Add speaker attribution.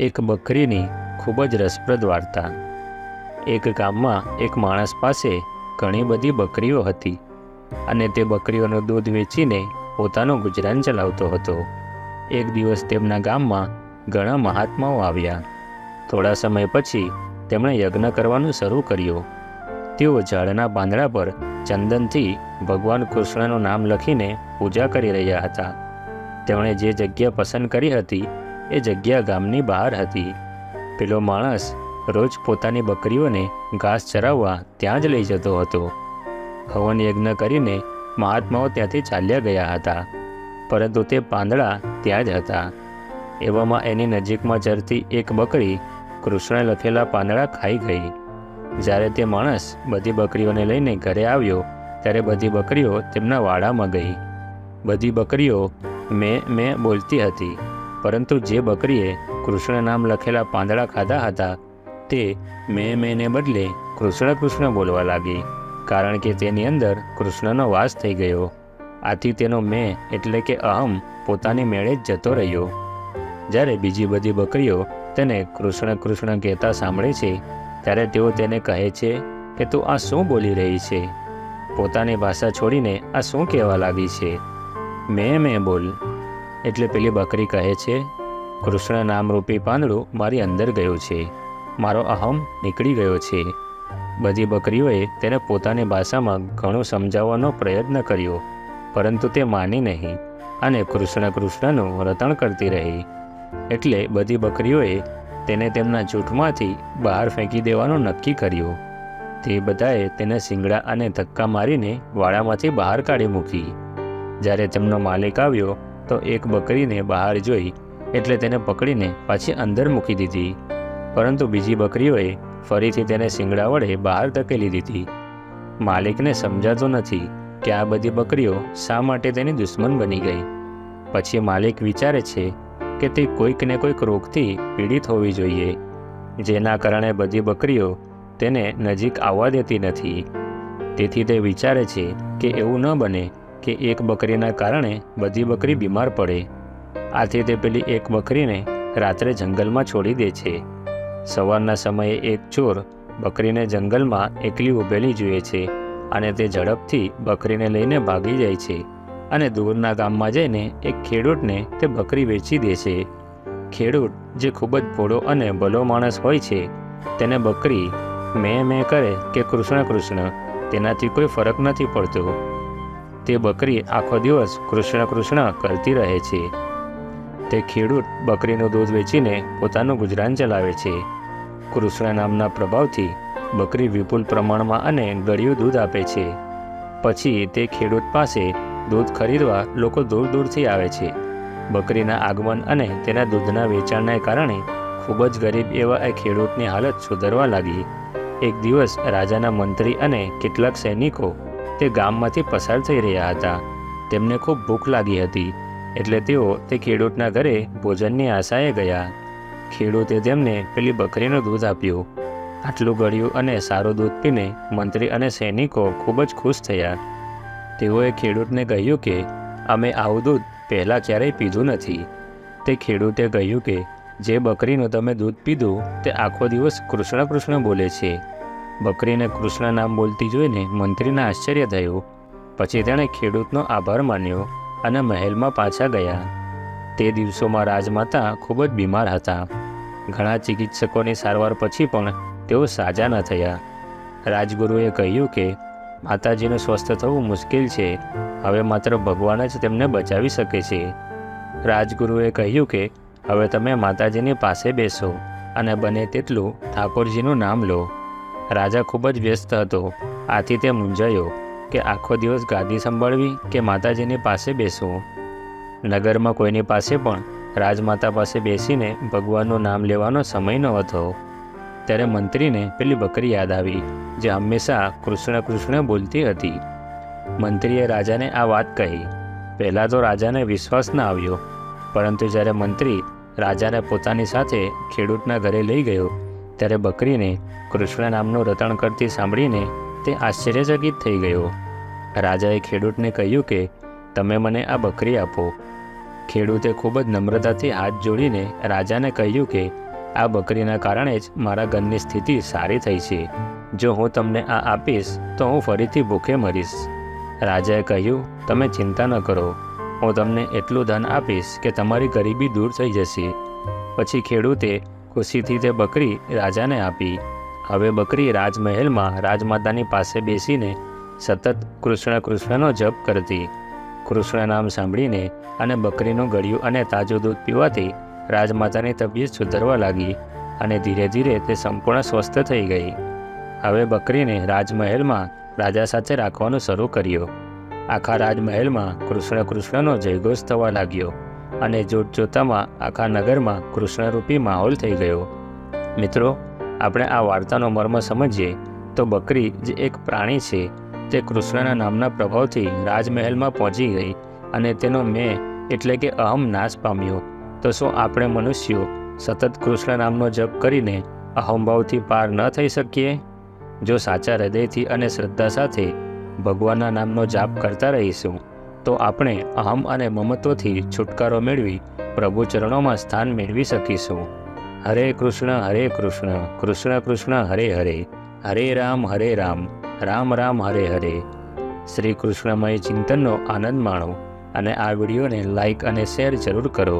Speaker 1: એક બકરીની ખૂબ જ રસપ્રદ વાર્તા. એક ગામમાં એક માણસ પાસે ઘણી બધી બકરીઓ હતી અને તે બકરીઓનું દૂધ વેચીને પોતાનું ગુજરાન ચલાવતો હતો. એક દિવસ તેમના ગામમાં ઘણા મહાત્માઓ આવ્યા. થોડા સમય પછી તેમણે યજ્ઞ કરવાનું શરૂ કર્યું. તેઓ ઝાડના પાંદડા પર ચંદનથી ભગવાન કૃષ્ણનું નામ લખીને પૂજા કરી રહ્યા હતા. તેમણે જે જગ્યા પસંદ કરી હતી એ જગ્યા ગામની બહાર હતી. પેલો માણસ રોજ પોતાની બકરીઓને ઘાસ ચરાવવા ત્યાં જ લઈ જતો હતો. હવન યજ્ઞ કરીને મહાત્માઓ ત્યાંથી ચાલ્યા ગયા હતા, પરંતુ તે પાંદડા ત્યાં જ હતા. એવામાં એની નજીકમાં ચરતી એક બકરી કૃષ્ણે લખેલા પાંદડા ખાઈ ગઈ. જ્યારે તે માણસ બધી બકરીઓને લઈને ઘરે આવ્યો, ત્યારે બધી બકરીઓ તેમના વાડામાં ગઈ. બધી બકરીઓ મેં મેં બોલતી હતી. પરંતુ જે બકરીએ કૃષ્ણ નામ લખેલા પાંદડા ખાધા હતા, તે મેં મેને બદલે કૃષ્ણ કૃષ્ણ બોલવા લાગી, કારણ કે તેની અંદર કૃષ્ણનો વાસ થઈ ગયો. આથી તેનો મેં એટલે કે અહમ પોતાની મેળે જ જતો રહ્યો. જ્યારે બીજી બધી બકરીઓ તેને કૃષ્ણ કૃષ્ણ કહેતા સાંભળે છે, ત્યારે તેઓ તેને કહે છે કે તું આ શું બોલી રહી છે? પોતાની ભાષા છોડીને આ શું કહેવા લાગી છે? મેં મેં બોલ. એટલે પેલી બકરી કહે છે, કૃષ્ણ નામરૂપી પાંદડું મારી અંદર ગયું છે. મારો અહમ નીકળી ગયો છે. બધી બકરીઓએ તેને પોતાની ભાષામાં ઘણું સમજાવવાનો પ્રયત્ન કર્યો, પરંતુ તે માની નહીં અને કૃષ્ણ કૃષ્ણનું રટણ કરતી રહી. એટલે બધી બકરીઓએ તેને તેમના જૂઠમાંથી બહાર ફેંકી દેવાનું નક્કી કર્યું. તે બધાએ તેને શિંગડા અને ધક્કા મારીને વાડામાંથી બહાર કાઢી મૂકી. જ્યારે તેમનો માલિક આવ્યો તો એક બકરીને બહાર જોઈ એટલે તેને પકડીને પાછી અંદર મૂકી દીધી. પરંતુ બીજી બકરીઓએ ફરીથી તેને શિંગડા વડે બહાર ધકેલી દીધી. માલિકને સમજાતું નથી કે આ બધી બકરીઓ શા માટે તેની દુશ્મન બની ગઈ. પછી માલિક વિચારે છે કે તે કોઈક ને કોઈક રોગથી પીડિત હોવી જોઈએ, જેના કારણે બધી બકરીઓ તેને નજીક આવવા દેતી નથી. તેથી તે વિચારે છે કે એવું ન બને કે એક બકરીના કારણે બધી બકરી બીમાર પડે. આથી તે પેલી એક બકરીને રાત્રે જંગલમાં છોડી દે છે. સવારના સમયે એક ચોર બકરીને જંગલમાં એકલી ઊભેલી જુએ છે અને તે ઝડપથી બકરીને લઈને ભાગી જાય છે અને દૂરના ગામમાં જઈને એક ખેડૂતને તે બકરી વેચી દે છે. ખેડૂત, જે ખૂબ જ ભોળો અને ભલો માણસ હોય છે, તેને બકરી મેં મેં કરે કે કૃષ્ણ કૃષ્ણ, તેનાથી કોઈ ફરક નથી પડતો. તે બકરી આખો દિવસ કૃષ્ણ કૃષ્ણ કરતી રહે છે. તે ખેડૂત બકરીનું દૂધ વેચીને પોતાનું ગુજરાન ચલાવે છે. કૃષ્ણ નામના પ્રભાવથી બકરી વિપુલ પ્રમાણમાં અને ગળ્યું દૂધ આપે છે. પછી તે ખેડૂત પાસે દૂધ ખરીદવા લોકો દૂર દૂરથી આવે છે. બકરીના આગમન અને તેના દૂધના વેચાણને કારણે ખૂબ જ ગરીબ એવા એ ખેડૂતની હાલત સુધરવા લાગી. એક દિવસ રાજાના મંત્રી અને કેટલાક સૈનિકો તે ગામમાંથી પસાર થઈ રહ્યા હતા. તેમને ખૂબ ભૂખ લાગી હતી, એટલે તેઓ તે ખેડૂતના ઘરે ભોજનની આશાએ ગયા. ખેડૂતે તેમને પેલી બકરીનું દૂધ આપ્યું. આટલું ગળ્યું અને સારું દૂધ પીને મંત્રી અને સૈનિકો ખૂબ જ ખુશ થયા. તેઓએ ખેડૂતને કહ્યું કે, અમે આવું દૂધ પહેલાં ક્યારેય પીધું નથી. તે ખેડૂતે કહ્યું કે, જે બકરીનું તમે દૂધ પીધું તે આખો દિવસ કૃષ્ણ કૃષ્ણ બોલે છે. બકરીને કૃષ્ણ નામ બોલતી જોઈને મંત્રીને આશ્ચર્ય થયું. પછી તેણે ખેડૂતનો આભાર માન્યો અને મહેલમાં પાછા ગયા. તે દિવસોમાં રાજમાતા ખૂબ જ બીમાર હતા. ઘણા ચિકિત્સકોની સારવાર પછી પણ તેઓ સાજા ન થયા. રાજગુરુએ કહ્યું કે, માતાજીનું સ્વસ્થ થવું મુશ્કેલ છે. હવે માત્ર ભગવાન જ તેમને બચાવી શકે છે. રાજગુરુએ કહ્યું કે, હવે તમે માતાજીની પાસે બેસો અને બને તેટલું ઠાકોરજીનું નામ લો. રાજા ખૂબ જ વ્યસ્ત હતો. આથી તે મૂંઝાયો કે આખો દિવસ ગાદી સંભાળવી કે માતાજીની પાસે બેસવું. નગરમાં કોઈની પાસે પણ રાજમાતા પાસે બેસીને ભગવાનનું નામ લેવાનો સમય ન હતો ત્યારે મંત્રીને પેલી બકરી યાદ આવી, જે હંમેશા કૃષ્ણ કૃષ્ણ બોલતી હતી. મંત્રીએ રાજાને આ વાત કહી. પહેલાં તો રાજાને વિશ્વાસ ન આવ્યો, પરંતુ જ્યારે મંત્રી રાજાને પોતાની સાથે ખેડૂતના ઘરે લઈ ગયો ત્યારે બકરીને કૃષ્ણ નામનું રતણ કરતી સાંભળીને તે આશ્ચર્યચકિત થઈ ગયો. રાજાએ ખેડૂતને કહ્યું કે, તમે મને આ બકરી આપો. ખેડૂતે ખૂબ જ નમ્રતાથી હાથ જોડીને રાજાને કહ્યું કે, આ બકરીના કારણે જ મારા ઘરની સ્થિતિ સારી થઈ છે. જો હું તમને આ આપીશ, તો હું ફરીથી ભૂખે મરીશ. રાજાએ કહ્યું, તમે ચિંતા ન કરો. હું તમને એટલું ધન આપીશ કે તમારી ગરીબી દૂર થઈ જશે. પછી ખેડૂતે ખુશીથી તે બકરી રાજાને આપી. હવે બકરી રાજમહેલમાં રાજમાતાની પાસે બેસીને સતત કૃષ્ણ કૃષ્ણનો જપ કરતી. કૃષ્ણ નામ સાંભળીને અને બકરીનું ગળ્યું અને તાજું દૂધ પીવાથી રાજમાતાની તબિયત સુધરવા લાગી અને ધીરે ધીરે તે સંપૂર્ણ સ્વસ્થ થઈ ગઈ. હવે બકરીને રાજમહેલમાં રાજા સાથે રાખવાનું શરૂ કર્યું. આખા રાજમહેલમાં કૃષ્ણ કૃષ્ણનો જયઘોષ થવા લાગ્યો. અને જોત જોતામાં આખા નગરમાં કૃષ્ણરૂપી માહોલ થઈ ગયો. મિત્રો, આપણે આ વાર્તાનો મર્મ સમજીએ તો બકરી જે એક પ્રાણી છે. તે કૃષ્ણના નામના પ્રભાવથી રાજમહેલમાં પહોંચી ગઈ અને તેનો મેં એટલે કે અહમ નાશ પામ્યો. તો શું આપણે મનુષ્યો સતત કૃષ્ણ નામનો જપ કરીને અહમભાવથી પાર ન થઈ શકીએ? જો સાચા હૃદયથી અને શ્રદ્ધા સાથે ભગવાનના નામનો જાપ કરતા રહીશું તો આપણે અહમ અને મમત્વથી છુટકારો મેળવી પ્રભુ ચરણોમાં સ્થાન મેળવી શકીશું. હરે કૃષ્ણ હરે કૃષ્ણ કૃષ્ણ કૃષ્ણ, હરે હરે હરે રામ હરે રામ રામ રામ, હરે હરે. શ્રી કૃષ્ણમય ચિંતનનો આનંદ માણો અને આ વિડીયોને લાઇક અને શેર જરૂર કરો.